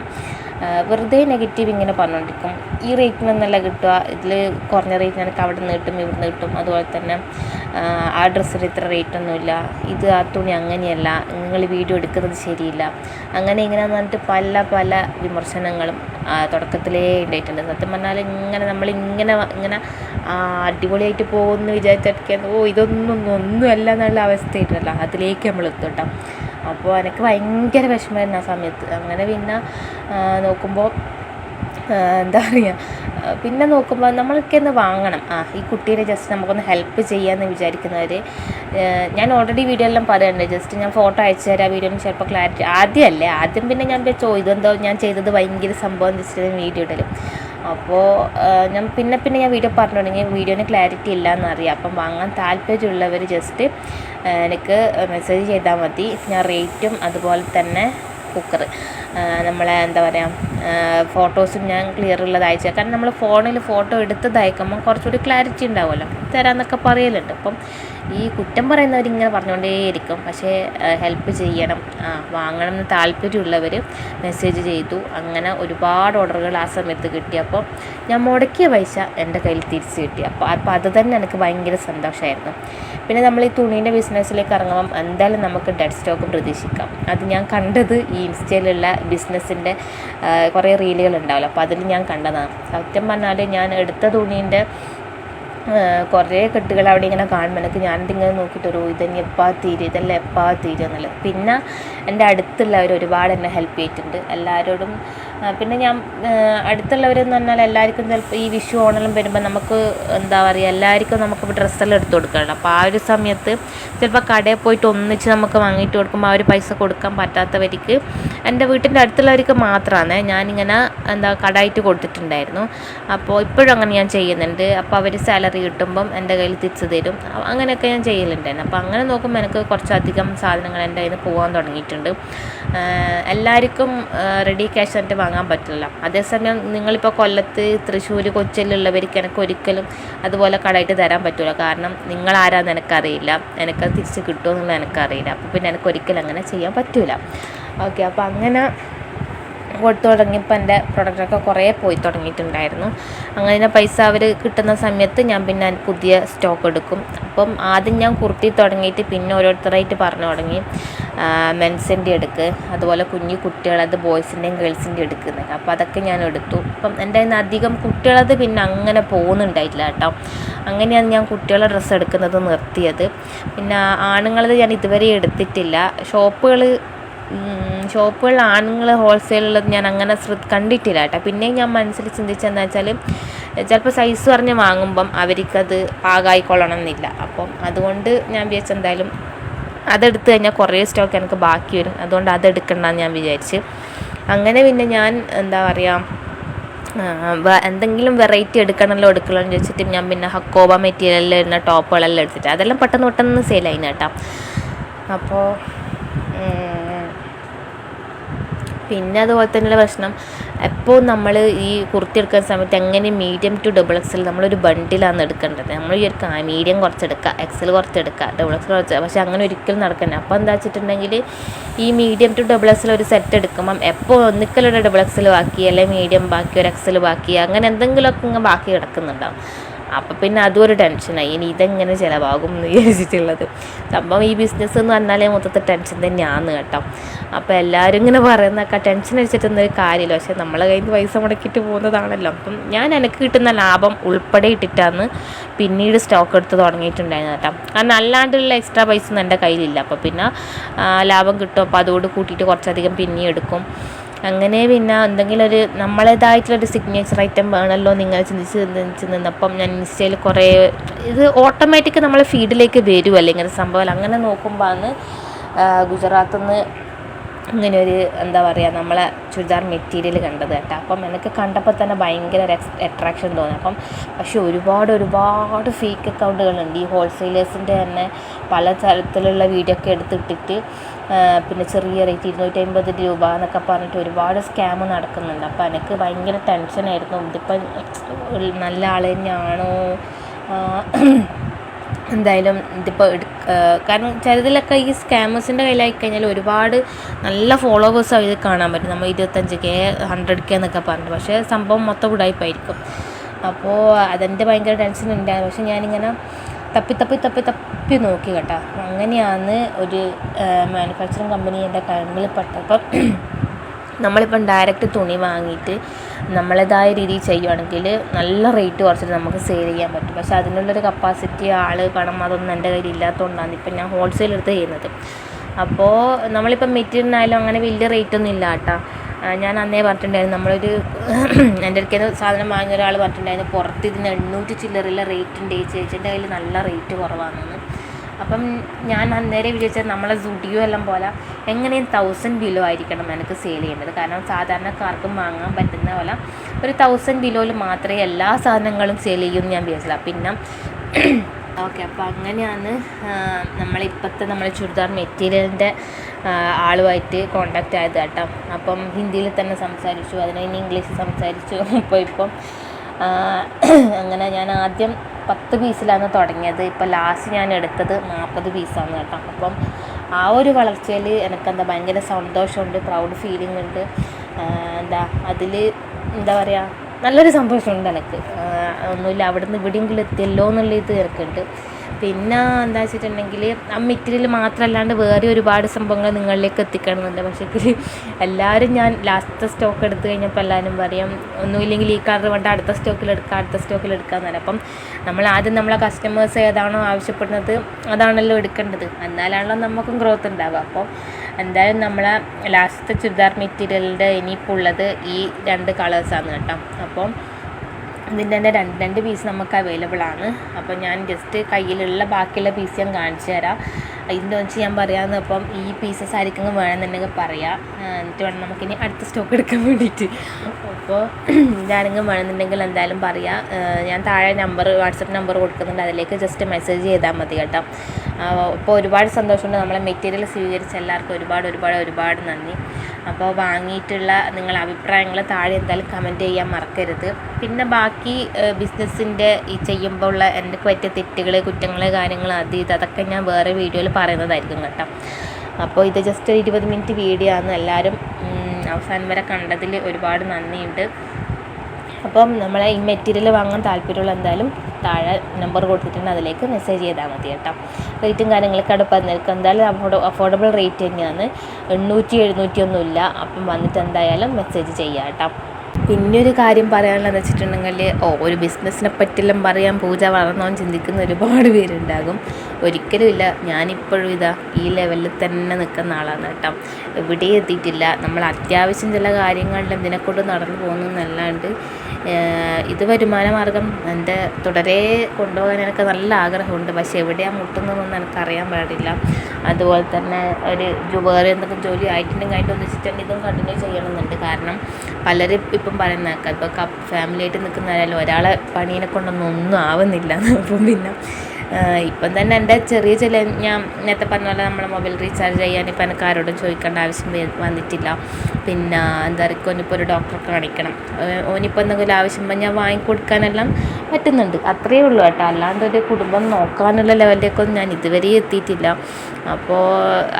വെറുതെ നെഗറ്റീവ് ഇങ്ങനെ പറഞ്ഞുകൊണ്ടിരിക്കും ഈ റേറ്റിന് ഒന്നല്ല കിട്ടുക. ഇതിൽ കുറഞ്ഞ റേറ്റ് എനിക്ക് അവിടെ നിന്ന് കിട്ടും ഇവിടെ നിന്ന് കിട്ടും. അതുപോലെ തന്നെ ആ, ഡ്രസ്സിന് ഇത്ര റേറ്റൊന്നുമില്ല ഇത് ആ തുണി അങ്ങനെയല്ല. നിങ്ങൾ വീഡിയോ എടുക്കുന്നത് ശരിയില്ല. അങ്ങനെ ഇങ്ങനെ പറഞ്ഞിട്ട് പല പല വിമർശനങ്ങളും തുടക്കത്തിലേ ഉണ്ടായിട്ടുണ്ട്. സത്യം പറഞ്ഞാൽ ഇങ്ങനെ നമ്മൾ ഇങ്ങനെ ഇങ്ങനെ അടിപൊളിയായിട്ട് പോകുമെന്ന് വിചാരിച്ചിരിക്കാൻ ഓ ഇതൊന്നും ഒന്നുമല്ല എന്നുള്ള അവസ്ഥയായിട്ടല്ല അതിലേക്ക് നമ്മൾ എത്തും കേട്ടോ. അപ്പോൾ എനിക്ക് ഭയങ്കര വിഷമമായിരുന്നു ആ സമയത്ത്. അങ്ങനെ പിന്നെ നോക്കുമ്പോൾ എന്താ പറയുക പിന്നെ നോക്കുമ്പോൾ നമ്മളൊക്കെ ഒന്ന് വാങ്ങണം. ആ ഈ കുട്ടീനെ ജസ്റ്റ് നമുക്കൊന്ന് ഹെൽപ്പ് ചെയ്യാമെന്ന് വിചാരിക്കുന്നവർ ഞാൻ ഓൾറെഡി വീഡിയോ എല്ലാം പറയുന്നുണ്ട് ജസ്റ്റ് ഞാൻ ഫോട്ടോ അയച്ചു തരാം വീഡിയോ ചിലപ്പോൾ ക്ലാരിറ്റി ആദ്യമല്ലേ? ആദ്യം പിന്നെ ഞാൻ വെച്ചോ ഇതെന്തോ ഞാൻ ചെയ്തത് ഭയങ്കര സംഭവം ജസ്റ്റ് വീഡിയോ ഇടലും. അപ്പോൾ ഞാൻ പിന്നെ പിന്നെ ഞാൻ വീഡിയോ പറഞ്ഞു തുടങ്ങി വീഡിയോന് ക്ലാരിറ്റി ഇല്ല എന്നറിയാം അപ്പം വാങ്ങാൻ താല്പര്യമുള്ളവർ ജസ്റ്റ് എനിക്ക് മെസ്സേജ് ചെയ്താൽ മതി. ഞാൻ റേറ്റും അതുപോലെ തന്നെ കുക്കർ നമ്മളെ എന്താ പറയുക ഫോട്ടോസും ഞാൻ ക്ലിയർ ഉള്ളത് അയച്ചു കാരണം നമ്മൾ ഫോണിൽ ഫോട്ടോ എടുത്തത് അയക്കുമ്പോൾ കുറച്ചുകൂടി ക്ലാരിറ്റി ഉണ്ടാവുമല്ലോ. തരാമെന്നൊക്കെ പറയലുണ്ട്. അപ്പം ഈ കുറ്റം പറയുന്നവർ ഇങ്ങനെ പറഞ്ഞുകൊണ്ടേയിരിക്കും പക്ഷേ ഹെൽപ്പ് ചെയ്യണം. വാങ്ങണം എന്ന് താല്പര്യമുള്ളവർ മെസ്സേജ് ചെയ്തു. അങ്ങനെ ഒരുപാട് ഓർഡറുകൾ ആ സമയത്ത് കിട്ടിയപ്പോൾ ഞാൻ മുടക്കിയ പൈസ എന്റെ കയ്യിൽ തിരിച്ച് കിട്ടി. അപ്പോൾ അപ്പോൾ അത് തന്നെ എനിക്ക് ഭയങ്കര സന്തോഷമായിരുന്നു പിന്നെ നമ്മൾ ഈ തുണീന്റെ ബിസിനസ്സിലേക്ക് ഇറങ്ങുമ്പം എന്തായാലും നമുക്ക് ഡെഡ് സ്റ്റോക്ക് പ്രതീക്ഷിക്കാം. അത് ഞാൻ കണ്ടത് ഈ ഇൻസ്റ്റയിലുള്ള ബിസിനസ്സിന്റെ കുറേ റീലുകൾ ഉണ്ടാവില്ല. അപ്പോൾ അതിൽ ഞാൻ കണ്ടതാണ്. സത്യം പറഞ്ഞാൽ ഞാൻ എടുത്ത തുണീന്റെ കുറേ കെട്ടുകൾ അവിടെ ഇങ്ങനെ കാണുമ്പോൾ എനിക്ക് ഞാനിതിങ്ങനെ നോക്കിയിട്ടൊരു ഇതന്നെ എപ്പാ തീരും ഇതെല്ലാം എപ്പാ തീരും എന്നുള്ളത്. പിന്നെ എന്റെ അടുത്തുള്ളവർ ഒരുപാട് എന്നെ ഹെൽപ്പ് ചെയ്തിട്ടുണ്ട്. എല്ലാവരോടും പിന്നെ ഞാൻ അടുത്തുള്ളവരെന്ന് പറഞ്ഞാൽ എല്ലാവർക്കും ചിലപ്പോൾ ഈ വിഷു ഓണമെല്ലാം വരുമ്പോൾ നമുക്ക് എന്താ പറയുക എല്ലാവർക്കും നമുക്ക് ഡ്രസ്സെല്ലാം എടുത്ത് കൊടുക്കണം അപ്പോൾ ആ ഒരു സമയത്ത് ചിലപ്പോൾ കടയിൽ പോയിട്ട് ഒന്നിച്ച് നമുക്ക് വാങ്ങിയിട്ട് കൊടുക്കുമ്പോൾ ആ ഒരു പൈസ കൊടുക്കാൻ പറ്റാത്തവർക്ക് എന്റെ വീട്ടിന്റെ അടുത്തുള്ളവർക്ക് മാത്രമാണ് ഞാനിങ്ങനെ എന്താ കടമായിട്ട് കൊടുത്തിട്ടുണ്ടായിരുന്നു. അപ്പോൾ ഇപ്പോഴും അങ്ങനെ ഞാൻ ചെയ്യുന്നുണ്ട്. അപ്പോൾ അവർ സാലറി കിട്ടുമ്പം എന്റെ കയ്യിൽ തിരിച്ചു തരും. അങ്ങനെയൊക്കെ ഞാൻ ചെയ്യലുണ്ടായിരുന്നു. അപ്പോൾ അങ്ങനെ നോക്കുമ്പോൾ എനിക്ക് കുറച്ചധികം സാധനങ്ങൾ എന്റെ കയ്യിൽ നിന്ന് പോകാൻ തുടങ്ങിയിട്ടുണ്ട്. എല്ലാവർക്കും റെഡി ക്യാഷ് ആയിട്ട് വാങ്ങാൻ പറ്റില്ല. അതേസമയം നിങ്ങളിപ്പോൾ കൊല്ലത്ത് തൃശ്ശൂർ കൊച്ചിയിലുള്ളവർക്ക് എനിക്ക് ഒരിക്കലും അതുപോലെ കടയിട്ട് തരാൻ പറ്റില്ല കാരണം നിങ്ങൾ ആരാന്ന് എനിക്കറിയില്ല എനിക്കത് തിരിച്ച് കിട്ടുമോ എന്നുള്ളത് എനിക്കറിയില്ല. അപ്പോൾ പിന്നെ എനിക്ക് ഒരിക്കലും അങ്ങനെ ചെയ്യാൻ പറ്റില്ല ഓക്കെ അപ്പോൾ അങ്ങനെ കൊടുത്തു തുടങ്ങിയപ്പോൾ എന്റെ പ്രൊഡക്റ്റൊക്കെ കുറേ പോയി തുടങ്ങിയിട്ടുണ്ടായിരുന്നു. അങ്ങനെ പൈസ അവർ കിട്ടുന്ന സമയത്ത് ഞാൻ പിന്നെ പുതിയ സ്റ്റോക്ക് എടുക്കും. അപ്പം ആദ്യം ഞാൻ കുർത്തി തുടങ്ങിയിട്ട് പിന്നെ ഓരോരുത്തരായിട്ട് പറഞ്ഞു തുടങ്ങി. മെൻസിന്റെ എടുക്ക് അതുപോലെ കുഞ്ഞു കുട്ടികളത് ബോയ്സിന്റെയും ഗേൾസിന്റെയും എടുക്കുന്നത് അപ്പോൾ അതൊക്കെ ഞാൻ എടുത്തു. അപ്പം എന്റെ കയ്യിൽ നിന്ന് അധികം കുട്ടികളത് പിന്നെ അങ്ങനെ പോകുന്നുണ്ടായിട്ടില്ല കേട്ടോ. അങ്ങനെയാണ് ഞാൻ കുട്ടികളെ ഡ്രസ്സ് എടുക്കുന്നത് നിർത്തിയത്. പിന്നെ ആണുങ്ങളത് ഞാൻ ഇതുവരെ എടുത്തിട്ടില്ല. ഷോപ്പുകൾ ഷോപ്പുകളിൽ ആണുങ്ങൾ ഹോൾസെയിലുള്ളത് ഞാൻ അങ്ങനെ കണ്ടിട്ടില്ല കേട്ടോ. പിന്നെ ഞാൻ മനസ്സിൽ ചിന്തിച്ചെന്താ വെച്ചാൽ ചിലപ്പോൾ സൈസ് പറഞ്ഞ് വാങ്ങുമ്പം അവർക്കത് പാകമായിക്കൊള്ളണം എന്നില്ല അപ്പം അതുകൊണ്ട് ഞാൻ വിചാരിച്ചു എന്തായാലും അതെടുത്ത് കഴിഞ്ഞാൽ കുറേ സ്റ്റോക്ക് എനിക്ക് ബാക്കി വരും. അതുകൊണ്ട് അതെടുക്കണ്ടെന്ന് ഞാൻ വിചാരിച്ച്. അങ്ങനെ പിന്നെ ഞാൻ എന്താ പറയുക എന്തെങ്കിലും വെറൈറ്റി എടുക്കണമല്ലോ എന്ന് ചോദിച്ചിട്ട് ഞാൻ പിന്നെ ഹക്കോബ മെറ്റീരിയലിൽ വരുന്ന ടോപ്പുകളെല്ലാം എടുത്തിട്ട് അതെല്ലാം പെട്ടെന്ന് പെട്ടെന്ന് സെയിലായി കേട്ടോ. അപ്പോൾ പിന്നെ അതുപോലെ തന്നെയുള്ള പ്രശ്നം. എപ്പോൾ നമ്മൾ ഈ കുർത്തി എടുക്കുന്ന സമയത്ത് എങ്ങനെ മീഡിയം ടു ഡബിൾ എക്സൽ നമ്മളൊരു ബണ്ടിലാണ് എടുക്കേണ്ടത്. നമ്മൾ ഈ ഒരു മീഡിയം കുറച്ചെടുക്കുക എക്സൽ കുറച്ചെടുക്കുക ഡബിൾ എക്സൽ കുറച്ച് പക്ഷെ അങ്ങനെ ഒരിക്കലും നടക്കണ്ട. അപ്പോൾ എന്താ വെച്ചിട്ടുണ്ടെങ്കിൽ ഈ മീഡിയം ടു ഡബിൾ എക്സൽ ഒരു സെറ്റ് എടുക്കുമ്പം എപ്പോൾ ഒന്നിക്കലൊരു ഡബിൾ എക്സൽ ബാക്കി അല്ലെങ്കിൽ മീഡിയം ബാക്കി ഒരു എക്സൽ ബാക്കി അങ്ങനെ എന്തെങ്കിലുമൊക്കെ ഇങ്ങനെ ബാക്കി കിടക്കുന്നുണ്ടാവും. അപ്പം പിന്നെ അതും ഒരു ടെൻഷനായി ഇനി ഇതെങ്ങനെ ചിലവാകും എന്ന് വിചാരിച്ചിട്ടുള്ളത്. സംഭവം ഈ ബിസിനസ് എന്ന് പറഞ്ഞാലേ മൊത്തത്തിൽ ടെൻഷൻ തന്നെയാണ് കേട്ടോ. അപ്പോൾ എല്ലാവരും ഇങ്ങനെ പറയുന്നൊക്കെ ടെൻഷൻ അടിച്ചിട്ടൊന്നും ഒരു കാര്യമില്ല. പക്ഷേ നമ്മളെ കയ്യിൽ നിന്ന് പൈസ മുടക്കിയിട്ട് പോകുന്നതാണല്ലോ. അപ്പം ഞാൻ എനിക്ക് കിട്ടുന്ന ലാഭം ഉൾപ്പെടെ ഇട്ടിട്ടാണ് പിന്നീട് സ്റ്റോക്ക് എടുത്ത് തുടങ്ങിയിട്ടുണ്ടായിരുന്നു കേട്ടോ. കാരണം അല്ലാണ്ടുള്ള എക്സ്ട്രാ പൈസ ഒന്നും എന്റെ കയ്യിലില്ല. അപ്പോൾ പിന്നെ ലാഭം കിട്ടും. അപ്പോൾ അതോട് കൂട്ടിയിട്ട് കുറച്ചധികം പിന്നെ എടുക്കും. അങ്ങനെ പിന്നെ എന്തെങ്കിലും ഒരു നമ്മളേതായിട്ടുള്ളൊരു സിഗ്നേച്ചർ ഐറ്റം വേണമല്ലോ നിങ്ങൾ ചിന്തിച്ച് ചിന്തിച്ച് നിന്നപ്പം ഞാൻ ഇൻസ്റ്റയിൽ കുറേ ഇത് ഓട്ടോമാറ്റിക് നമ്മളെ ഫീഡിലേക്ക് വരുമല്ലേ ഇങ്ങനെ സംഭവം. അങ്ങനെ നോക്കുമ്പോൾ ആണ് ഗുജറാത്തിൽ നിന്ന് ഇങ്ങനെ ഒരു എന്താ പറയുക നമ്മളെ ചുരിദാർ മെറ്റീരിയൽ കണ്ടത് കേട്ടോ. അപ്പം എനിക്ക് കണ്ടപ്പോൾ തന്നെ ഭയങ്കര ഒരു അട്രാക്ഷൻ തോന്നി. അപ്പം പക്ഷേ ഒരുപാട് ഒരുപാട് ഫേക്ക് അക്കൗണ്ടുകളുണ്ട് ഈ ഹോൾസെയിലേഴ്സിന്റെ തന്നെ പല തരത്തിലുള്ള വീഡിയോ ഒക്കെ എടുത്തിട്ടിട്ട് പിന്നെ ചെറിയ റേറ്റ് ഇരുന്നൂറ്റി അമ്പത് രൂപ എന്നൊക്കെ പറഞ്ഞിട്ട് ഒരുപാട് സ്കാം നടക്കുന്നുണ്ട്. അപ്പോൾ എനിക്ക് ഭയങ്കര ടെൻഷനായിരുന്നു ഇതിപ്പം നല്ല ആൾ തന്നെയാണോ? എന്തായാലും ഇതിപ്പോൾ കാരണം ചിലതിലൊക്കെ ഈ സ്കാമേഴ്സിന്റെ കയ്യിലായി കഴിഞ്ഞാൽ ഒരുപാട് നല്ല ഫോളോവേഴ്സ് ഇത് കാണാൻ പറ്റും. നമ്മൾ ഇരുപത്തഞ്ച് കെ ഹൺഡ്രഡ് കെ എന്നൊക്കെ പറഞ്ഞു പക്ഷേ സംഭവം മൊത്തം ഉടായിപ്പായിരിക്കും. അപ്പോൾ അതെന്റെ ഭയങ്കര ടെൻഷൻ ഉണ്ടായിരുന്നു പക്ഷേ ഞാനിങ്ങനെ തപ്പി തപ്പി തപ്പി തപ്പി നോക്കി കേട്ടോ. അങ്ങനെയാണ് ഒരു മാനുഫാക്ചറിങ് കമ്പനി എന്റെ കണ്ണിൽ പെട്ടപ്പം നമ്മളിപ്പം ഡയറക്റ്റ് തുണി വാങ്ങിയിട്ട് നമ്മളേതായ രീതിയിൽ ചെയ്യുവാണെങ്കിൽ നല്ല റേറ്റ് കുറച്ചിട്ട് നമുക്ക് സെയിൽ ചെയ്യാൻ പറ്റും. പക്ഷേ അതിനുള്ളൊരു കപ്പാസിറ്റി ആൾ പണം അതൊന്നും എന്റെ കയ്യിൽ ഇല്ലാത്തതുകൊണ്ടാണ് ഇപ്പം ഞാൻ ഹോൾസെയിൽ എടുത്ത് ചെയ്യുന്നത്. അപ്പോൾ നമ്മളിപ്പം മെറ്റീരിയലിനായാലും അങ്ങനെ വലിയ റേറ്റ് ഒന്നും ഇല്ല കേട്ടോ. ഞാൻ അന്നേ പറഞ്ഞിട്ടുണ്ടായിരുന്നു നമ്മളൊരു എന്റെ അടുക്കൽ സാധനം വാങ്ങിയ ഒരാൾ പറഞ്ഞിട്ടുണ്ടായിരുന്നു പുറത്ത് ഇതിന് എണ്ണൂറ്റി ചില്ലറിലെ റേറ്റ് ഉണ്ട്. ചേച്ചിന്റെ കയ്യിൽ നല്ല റേറ്റ് കുറവാണെന്ന്. അപ്പം ഞാൻ അന്നേരം വിചാരിച്ചത് നമ്മളെ സുഡിയോ എല്ലാം പോലെ എങ്ങനെയും തൗസൻഡ് ബിലോ ആയിരിക്കണം എനിക്ക് സെയിൽ ചെയ്യേണ്ടത്. കാരണം സാധാരണക്കാർക്കും വാങ്ങാൻ പറ്റുന്ന പോലെ ഒരു തൗസൻഡ് ബിലോയിൽ മാത്രമേ എല്ലാ സാധനങ്ങളും സെയിൽ ചെയ്യുമെന്ന് ഞാൻ വിചാരിച്ചില്ല പിന്നെ ഓക്കെ അപ്പോൾ അങ്ങനെയാണ് നമ്മളിപ്പോഴത്തെ നമ്മൾ ചുരിദാർ മെറ്റീരിയലിന്റെ ആളുമായിട്ട് കോണ്ടാക്റ്റ് ആയത് കേട്ടോ. അപ്പം ഹിന്ദിയിൽ തന്നെ സംസാരിച്ചു അതിനെ ഇനി ഇംഗ്ലീഷ് സംസാരിച്ചു. അപ്പോൾ ഇപ്പം അങ്ങനെ ഞാൻ ആദ്യം പത്ത് പീസിലാണ് തുടങ്ങിയത്. ഇപ്പോൾ ലാസ്റ്റ് ഞാൻ എടുത്തത് നാൽപ്പത് പീസാണ് കേട്ടോ. അപ്പം ആ ഒരു വളർച്ചയിൽ എനിക്കെന്താ ഭയങ്കര സന്തോഷമുണ്ട് പ്രൗഡ് ഫീലിംഗ് ഉണ്ട്. എന്താ അതിൽ എന്താ പറയുക നല്ലൊരു സന്തോഷമുണ്ട് എനിക്ക്. ഒന്നുമില്ല അവിടെ നിന്ന് ഇവിടെയെങ്കിലും എത്തിയല്ലോ എന്നുള്ള ഇത് എനിക്കുണ്ട് പിന്നെ എന്താ വെച്ചിട്ടുണ്ടെങ്കിൽ ആ മെറ്റീരിയൽ മാത്രമല്ലാണ്ട് വേറെ ഒരുപാട് സംഭവങ്ങൾ നിങ്ങളിലേക്ക് എത്തിക്കണമെന്നുണ്ട്. പക്ഷേ എല്ലാവരും ഞാൻ ലാസ്റ്റ് സ്റ്റോക്ക് എടുത്തു കഴിഞ്ഞപ്പോൾ എല്ലാവരും പറയും ഒന്നുമില്ലെങ്കിൽ ഈ കളർ വേണ്ട അടുത്ത സ്റ്റോക്കിൽ എടുക്കുക അടുത്ത സ്റ്റോക്കിൽ എടുക്കുക പറയും അപ്പം നമ്മൾ ആദ്യം നമ്മളെ കസ്റ്റമേഴ്സ് ഏതാണോ ആവശ്യപ്പെടുന്നത് അതാണല്ലോ എടുക്കേണ്ടത്. എന്നാലാണല്ലോ നമുക്കും ഗ്രോത്ത് ഉണ്ടാവുക. അപ്പോൾ എന്തായാലും നമ്മളെ ലാസ്റ്റത്തെ ചുരിദാർ മെറ്റീരിയലിന്റെ ഇനിയിപ്പോൾ ഉള്ളത് ഈ രണ്ട് കളേഴ്സാണ് കേട്ടോ. അപ്പം ഇതിന്റെ തന്നെ രണ്ട് രണ്ട് പീസ് നമുക്ക് അവൈലബിൾ ആണ്. അപ്പോൾ ഞാൻ ജസ്റ്റ് കയ്യിലുള്ള ബാക്കിയുള്ള പീസ് ഞാൻ കാണിച്ചു തരാം. ഇതിന്റെ വെച്ച് ഞാൻ പറയാമെന്ന് അപ്പം ഈ പീസസ് ആയിരിക്കും വേണമെന്നുണ്ടെങ്കിൽ പറയാം. എന്നിട്ട് വേണം നമുക്കിനി അടുത്ത സ്റ്റോക്ക് എടുക്കാൻ വേണ്ടിയിട്ട്. അപ്പോൾ ഇതാരെങ്കിലും വേണമെന്നുണ്ടെങ്കിൽ എന്തായാലും പറയാം. ഞാൻ താഴെ നമ്പർ വാട്സപ്പ് നമ്പർ കൊടുക്കുന്നുണ്ട്. അതിലേക്ക് ജസ്റ്റ് മെസ്സേജ് ചെയ്താൽ മതി കേട്ടോ. അപ്പോൾ ഒരുപാട് സന്തോഷമുണ്ട്. നമ്മളെ മെറ്റീരിയൽ സ്വീകരിച്ച എല്ലാവർക്കും ഒരുപാട് ഒരുപാട് ഒരുപാട് നന്ദി. അപ്പോൾ വാങ്ങിയിട്ടുള്ള നിങ്ങളുടെ അഭിപ്രായങ്ങൾ താഴെ എന്തായാലും കമന്റ് ചെയ്യാൻ മറക്കരുത്. പിന്നെ ബാക്കി ബിസിനസ്സിന്റെ ഈ ചെയ്യുമ്പോൾ ഉള്ള എനിക്ക് പറ്റിയ തെറ്റുകൾ കുറ്റങ്ങൾ കാര്യങ്ങൾ അത് ഇത് അതൊക്കെ ഞാൻ വേറെ വീഡിയോയിൽ പറയുന്നതായിരിക്കും കേട്ടോ. അപ്പോൾ ഇത് ജസ്റ്റ് ഒരു ഇരുപത് മിനിറ്റ് വീഡിയോ ആണ് എല്ലാവരും അവസാനം വരെ കണ്ടതിൽ ഒരുപാട് നന്ദിയുണ്ട്. അപ്പം നമ്മളെ ഈ മെറ്റീരിയൽ വാങ്ങാൻ താല്പര്യമുള്ള എന്തായാലും താഴെ നമ്പർ കൊടുത്തിട്ടുണ്ട്. അതിലേക്ക് മെസ്സേജ് ചെയ്താൽ മതി കേട്ടോ. റേറ്റും കാര്യങ്ങളൊക്കെ അവിടെ പറഞ്ഞിരിക്കും എന്തായാലും അഫോർഡ് അഫോർഡബിൾ റേറ്റ് തന്നെയാണ്. എണ്ണൂറ്റി എഴുന്നൂറ്റി ഒന്നും ഇല്ല അപ്പം വന്നിട്ട് എന്തായാലും മെസ്സേജ് ചെയ്യാം കേട്ടോ. പിന്നെ ഒരു കാര്യം പറയാനുള്ളതെന്ന് വെച്ചിട്ടുണ്ടെങ്കിൽ ഓ ഒരു ബിസിനസ്സിനെ പറ്റിയെല്ലാം പറയാൻ പൂജ വളർന്നോന്ന് ചിന്തിക്കുന്ന ഒരുപാട് പേരുണ്ടാകും. ഒരിക്കലുമില്ല ഞാനിപ്പോഴും ഇതാ ഈ ലെവലിൽ തന്നെ നിൽക്കുന്ന ആളാണ് കേട്ടോ. എവിടെയും എത്തിയിട്ടില്ല. നമ്മൾ അത്യാവശ്യം ചില കാര്യങ്ങളിൽ ഇതിനെക്കൊണ്ട് നടന്നു പോകുന്നതല്ലാണ്ട് ഇത് വരുമാന മാർഗം എന്റെ തുടരെ കൊണ്ടുപോകാൻ എനിക്ക് നല്ല ആഗ്രഹമുണ്ട്. പക്ഷേ എവിടെയാണ് മുട്ടുന്നതെന്നൊന്നും എനിക്കറിയാൻ പാടില്ല. അതുപോലെ തന്നെ ഒരു വേറെ എന്തെങ്കിലും ജോലി ആയിട്ടുണ്ടെങ്കിൽ അതിന്റെ ഒന്നിച്ചിട്ടുണ്ടെങ്കിൽ ഇതും കണ്ടിന്യൂ ചെയ്യണമെന്നുണ്ട്. കാരണം പലരും ഇപ്പം പറയുന്നേക്കാം ഇപ്പോൾ ഫാമിലിയായിട്ട് നിൽക്കുന്നവരായാലും ഒരാളെ പണീനെ കൊണ്ടൊന്നും ഒന്നും ആവുന്നില്ല. അപ്പം പിന്നെ ഇപ്പം തന്നെ എന്റെ ചെറിയ ചില ഞാൻ നേരത്തെ പറഞ്ഞ പോലെ നമ്മളെ മൊബൈൽ റീചാർജ് ചെയ്യാൻ ഇപ്പം എനിക്ക് ആരോടും ചോദിക്കേണ്ട ആവശ്യം വന്നിട്ടില്ല. പിന്നെ എന്താ പറയുക ഓനിപ്പോൾ ഒരു ഡോക്ടറെ കാണിക്കണം. ഓനിപ്പോൾ എന്തെങ്കിലും ആവശ്യം ഞാൻ വാങ്ങിക്കൊടുക്കാനെല്ലാം പറ്റുന്നുണ്ട്. അത്രയേ ഉള്ളൂ കേട്ടോ. അല്ലാണ്ട് ഒരു കുടുംബം നോക്കാനുള്ള ലെവലിലേക്കൊന്നും ഞാൻ ഇതുവരെ എത്തിയിട്ടില്ല. അപ്പോൾ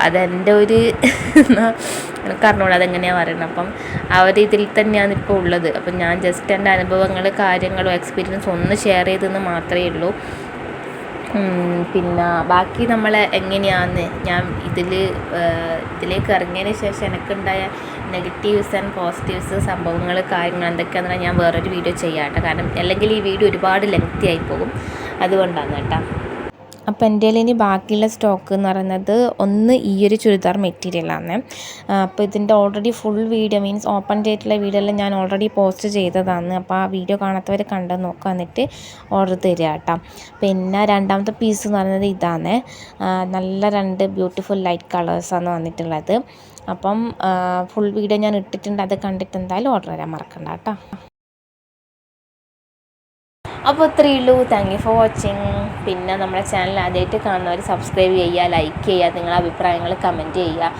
അതെന്റെ ഒരു എനിക്ക് അതെങ്ങനെയാണ് പറയുന്നത്. അപ്പം ആ ഒരു ഇതിൽ തന്നെയാണ് ഇപ്പോൾ ഉള്ളത്. അപ്പം ഞാൻ ജസ്റ്റ് എന്റെ അനുഭവങ്ങൾ കാര്യങ്ങളും എക്സ്പീരിയൻസ് ഒന്ന് ഷെയർ ചെയ്തെന്ന് മാത്രമേ ഉള്ളൂ. പിന്നെ ബാക്കി നമ്മൾ എങ്ങനെയാന്ന് ഞാൻ ഇതിൽ ഇതിലേക്ക് ഇറങ്ങിയതിന് ശേഷം എനിക്കുണ്ടായ നെഗറ്റീവ്സ് ആൻഡ് പോസിറ്റീവ്സ് സംഭവങ്ങൾ കാര്യങ്ങൾ എന്തൊക്കെയാണെന്ന് ഞാൻ വേറൊരു വീഡിയോ ചെയ്യാം കേട്ടോ കാരണം അല്ലെങ്കിൽ ഈ വീഡിയോ ഒരുപാട് ലെങ്തി ആയി പോകും. അതുകൊണ്ടാണ് കേട്ടോ. അപ്പോൾ എന്റെ ഇനി ബാക്കിയുള്ള സ്റ്റോക്ക് എന്ന് പറയുന്നത് ഒന്ന് ഈ ഒരു ചുരിദാർ മെറ്റീരിയലാണ് അപ്പോൾ ഇതിന്റെ already full video means open ചെയ്തിട്ടുള്ള വീഡിയോ എല്ലാം ഞാൻ ഓൾറെഡി പോസ്റ്റ് ചെയ്തതാണ്. അപ്പോൾ ആ വീഡിയോ കാണാത്തവർ കണ്ട് നോക്കുക എന്നിട്ട് ഓർഡർ തരിക കേട്ടോ. പിന്നെ രണ്ടാമത്തെ പീസ് എന്ന് പറയുന്നത് ഇതാണ്. നല്ല രണ്ട് ബ്യൂട്ടിഫുൾ ലൈറ്റ് കളേഴ്സാണ് വന്നിട്ടുള്ളത്. അപ്പം ഫുൾ വീഡിയോ ഞാൻ ഇട്ടിട്ടുണ്ട്. അത് കണ്ടിട്ട് എന്തായാലും ഓർഡർ തരാൻ മറക്കണ്ട കേട്ടോ. അപ്പോൾ ഇത്രയേ ഉള്ളൂ. താങ്ക് യു ഫോർ വാച്ചിങ് പിന്നെ നമ്മുടെ ചാനൽ ആദ്യമായിട്ട് കാണുന്നവർ സബ്സ്ക്രൈബ് ചെയ്യുക ലൈക്ക് ചെയ്യുക നിങ്ങളുടെ അഭിപ്രായങ്ങൾ കമന്റ് ചെയ്യുക.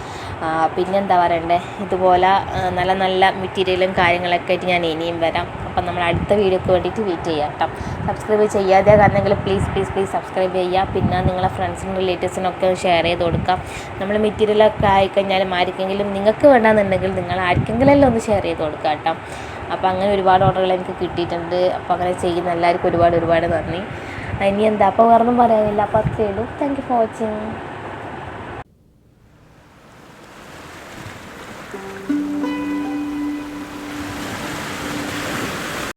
പിന്നെന്താ പറയണ്ടേ? ഇതുപോലെ നല്ല നല്ല മെറ്റീരിയലും കാര്യങ്ങളൊക്കെ ആയിട്ട് ഞാൻ ഇനിയും വരാം. അപ്പം നമ്മൾ അടുത്ത വീഡിയോക്ക് വേണ്ടിയിട്ട് വെയിറ്റ് ചെയ്യാം കേട്ടോ. സബ്സ്ക്രൈബ് ചെയ്യാതെ കാരണമെങ്കിൽ പ്ലീസ് പ്ലീസ് പ്ലീസ് സബ്സ്ക്രൈബ് ചെയ്യുക. പിന്നെ നിങ്ങളെ ഫ്രണ്ട്സിനും റിലേറ്റീവ്സിനൊക്കെ ഷെയർ ചെയ്ത് കൊടുക്കാം നമ്മൾ മെറ്റീരിയലൊക്കെ ആയിക്കഴിഞ്ഞാലും ആർക്കെങ്കിലും നിങ്ങൾക്ക് വേണമെന്നുണ്ടെങ്കിൽ നിങ്ങൾ ആർക്കെങ്കിലും ഒന്ന് ഷെയർ ചെയ്ത് കൊടുക്കാം കേട്ടോ. അപ്പോൾ അങ്ങനെ ഒരുപാട് ഓർഡറുകൾ എനിക്ക് കിട്ടിയിട്ടുണ്ട്. അപ്പോൾ അങ്ങനെ ചെയ്യുന്ന എല്ലാവർക്കും ഒരുപാട് ഒരുപാട് നന്ദി. ഇനി എന്താ? അപ്പോൾ വേറൊന്നും പറയാനില്ല. അപ്പോൾ അത്രയേ ഉള്ളൂ. Thank you for watching